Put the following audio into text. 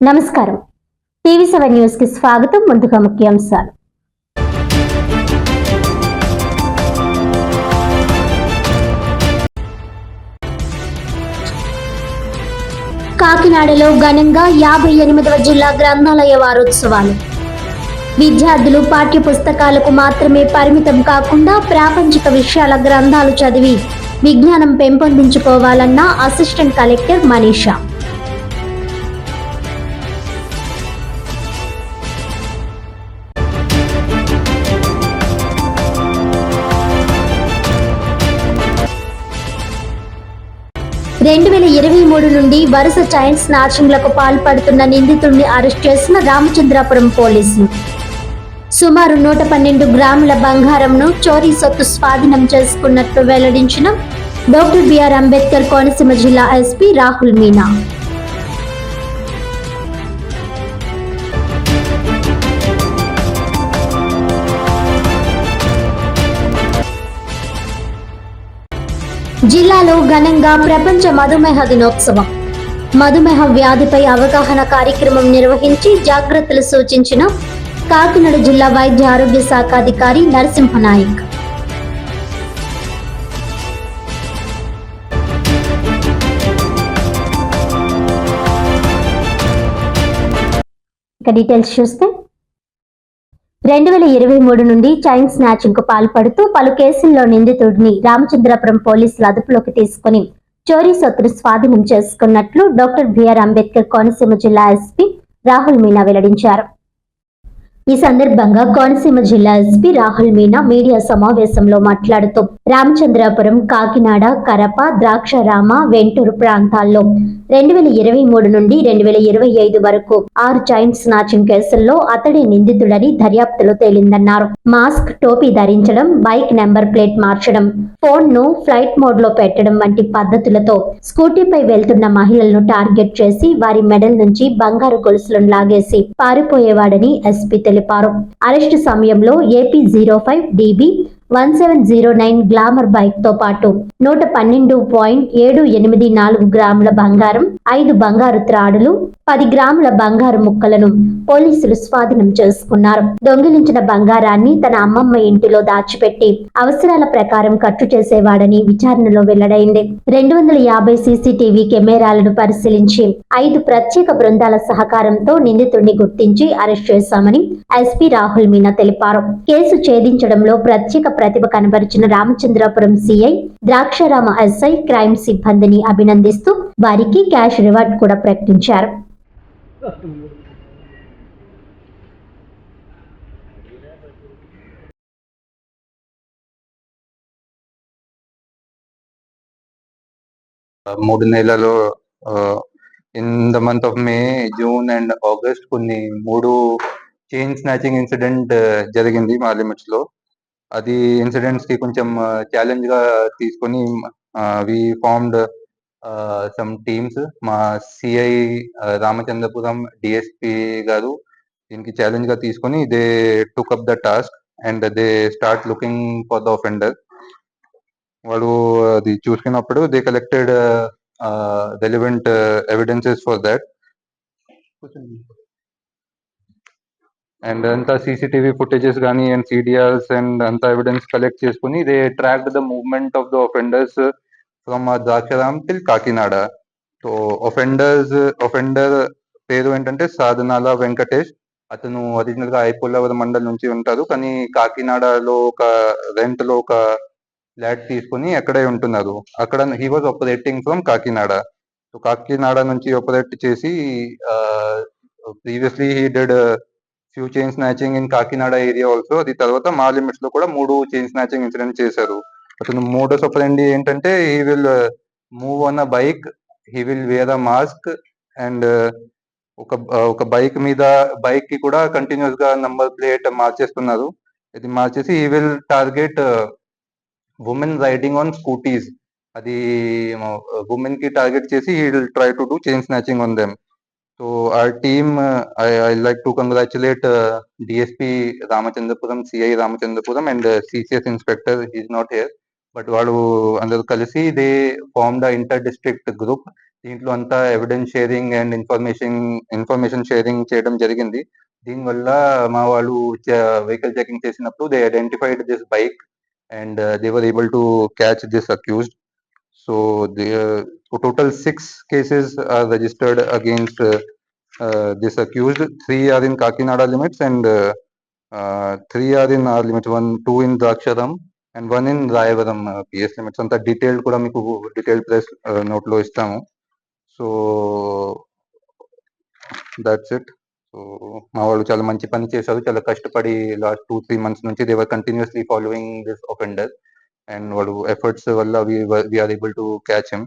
నమస్కారం. TV seven న్యూస్కి స్వాగతం. ముందుగా ముఖ్యాంశాలు. కాకినాడలో ఘనంగా యాభై ఎనిమిదవ జిల్లా గ్రంథాలయ వారోత్సవాలు. విద్యార్థులు పాఠ్య పుస్తకాలకు మాత్రమే పరిమితం కాకుండా ప్రాపంచిక విషయాల గ్రంథాలు చదివి విజ్ఞానం పెంపొందించుకోవాలన్న అసిస్టెంట్ కలెక్టర్ మనీషా. రెండు వేల ఇరవై మూడు నుండి వరుస చైన్ స్నాచింగ్లకు పాల్పడుతున్న నిందితుడిని అరెస్ట్ చేసిన రామచంద్రాపురం పోలీసులు. సుమారు నూట పన్నెండు గ్రాముల బంగారంను చోరీ సొత్తు స్వాధీనం చేసుకున్నట్లు వెల్లడించిన డాక్టర్ బిఆర్ అంబేద్కర్ కోనసీమ జిల్లా ఎస్పీ రాహుల్ మీనా. ఘనంగా ప్రపంచ మధుమేహ దినోత్సవం. మధుమేహ వ్యాధిపై అవగాహన కార్యక్రమం నిర్వహించి జాగ్రత్తలు సూచించిన కాకినాడ జిల్లా వైద్య ఆరోగ్య శాఖ అధికారి నరసింహనాయక్ ఇక డీటెయిల్స్ చూస్తే రెండు వేల ఇరవై మూడు నుండి చైన్ స్నాచింగ్కు పాల్పడుతూ పలు కేసుల్లో నిందితుడిని రామచంద్రపురం పోలీసులు అదుపులోకి తీసుకుని చోరీ సొత్తును స్వాధీనం చేసుకున్నట్లు డాక్టర్ బిఆర్ అంబేద్కర్ కోనసీమ జిల్లా ఎస్పీ రాహుల్ మీనా వెల్లడించారు. ఈ సందర్భంగా కోనసీమ జిల్లా ఎస్పీ రాహుల్ మీనా మీడియా సమావేశంలో మాట్లాడుతూ రామచంద్రాపురం కాకినాడ కరప ద్రాక్షరామ వెంటూరు ప్రాంతాల్లో రెండు వేల ఇరవై మూడు నుండి రెండు వేల ఇరవై ఐదు వరకు ఆరు చైన్ స్నాచింగ్ కేసుల్లో అతడే నిందితుడని దర్యాప్తులో తేలిందన్నారు. మాస్క్ టోపీ ధరించడం బైక్ నెంబర్ ప్లేట్ మార్చడం ఫోన్ను ఫ్లైట్ మోడ్లో పెట్టడం వంటి పద్ధతులతో స్కూటీపై వెళ్తున్న మహిళలను టార్గెట్ చేసి వారి మెడల్ నుంచి బంగారు గొలుసులను లాగేసి పారిపోయేవాడని ఎస్పీ తెలిపారు. అరెస్టు సమయంలో AP zero five DB one seven zero nine Glamour బైక్తో పాటు నూట పన్నెండు పాయింట్ ఏడు ఎనిమిది నాలుగు గ్రాముల బంగారం ఐదు బంగారు త్రాడులు పది గ్రాముల బంగారు ముక్కలను పోలీసులు స్వాధీనం చేసుకున్నారు. దొంగిలించిన బంగారాన్ని తన అమ్మమ్మ ఇంటిలో దాచిపెట్టి అవసరాల ప్రకారం ఖర్చు చేసేవాడని విచారణలో వెల్లడైంది. రెండు వందల యాభై సీసీటీవీ కెమెరాలను పరిశీలించి ఐదు ప్రత్యేక బృందాల సహకారంతో నిందితుడిని గుర్తించి అరెస్ట్ చేశామని ఎస్పీ రాహుల్ మీనా తెలిపారు. కేసు ఛేదించడంలో ప్రత్యేక ప్రతిభ కనబరిచిన Ramachandrapuram CI Draksharama SI crime సిబ్బందిని అభినందిస్తూ వారికి క్యాష్ రివార్డ్ కూడా ప్రకటించారు. మూడు నెలలు in the month of May June and August కొన్ని మూడు చైన్ స్నాచింగ్ ఇన్సిడెంట్ జరిగింది మా లిమిట్స్లో. అది ఇన్సిడెంట్స్కి కొంచెం ఛాలెంజ్గా తీసుకొని వి ఫార్మ్డ్ సమ్ టీమ్స్ మా సిఐ రామచంద్రపురం డిఎస్పి గారు దీనికి ఛాలెంజ్గా తీసుకొని they took up the task and they start looking for the offender వాళ్ళు అది చూసుకున్నప్పుడు they collected relevant evidences for that and అంతా సీసీటీవీ ఫుటేజెస్ కానీ అండ్ సిడిఆర్స్ అండ్ అంతా ఎవిడెన్స్ కలెక్ట్ చేసుకుని they track the movement of the offenders from Draksharam till Kakinada so offenders offender పేరు ఏంటంటే సాధనాల వెంకటేష్. అతను ఒరిజినల్గా ఐపోలవరం మండల్ నుంచి ఉంటారు. కానీ కాకినాడలో ఒక రెంట్లో ఒక ఫ్లాట్ తీసుకుని అక్కడే ఉంటున్నారు. అక్కడ he was operating from Kakinada. So Kakinada నుంచి ఆపరేట్ చేసి previously he did few chain snatching in Kakinada area also అది తర్వాత మా లిమిట్స్లో కూడా మూడు చైన్ స్నాచింగ్ ఇన్సిడెంట్ చేశారు. అతను మోడస్ ఆఫ్ ఏంటంటే he will move on a bike he will wear a mask and ఒక ఒక బైక్ మీద బైక్కి కూడా కంటిన్యూస్గా నంబర్ ప్లేట్ మార్చేస్తున్నారు. ఇది మార్చేసి he will target women riding on scooties అది ఉమెన్కి టార్గెట్ చేసి he will try to do chain snatching on them so our team uh, I, I like to congratulate uh, DSP Ramachandrapuram, CI Ramachandrapuram and uh, CCS inspector, he's not here. But వాళ్ళు అందరూ కలిసి they form the inter district group దీంట్లో అంతా evidence sharing and information information sharing చేయడం జరిగింది. దీనివల్ల మా వాళ్ళు వెహికల్ చెకింగ్ చేసినప్పుడు they identified this bike and they were able to catch this accused so they total six cases are registered against this accused three are in Kakinada limits and three are in our limits one two in Draksharam and one in Rayavaram PS limits అంతా detail కూడా మీకు detail press నోట్లో ఇస్తాము. So that's it so మా వాళ్ళు చాలా మంచి పని చేశారు. చాలా కష్టపడి లాస్ట్ టూ త్రీ మంత్స్ నుంచి they were continuously following this offender and వాళ్ళు ఎఫర్ట్స్ వల్ల we are able to catch him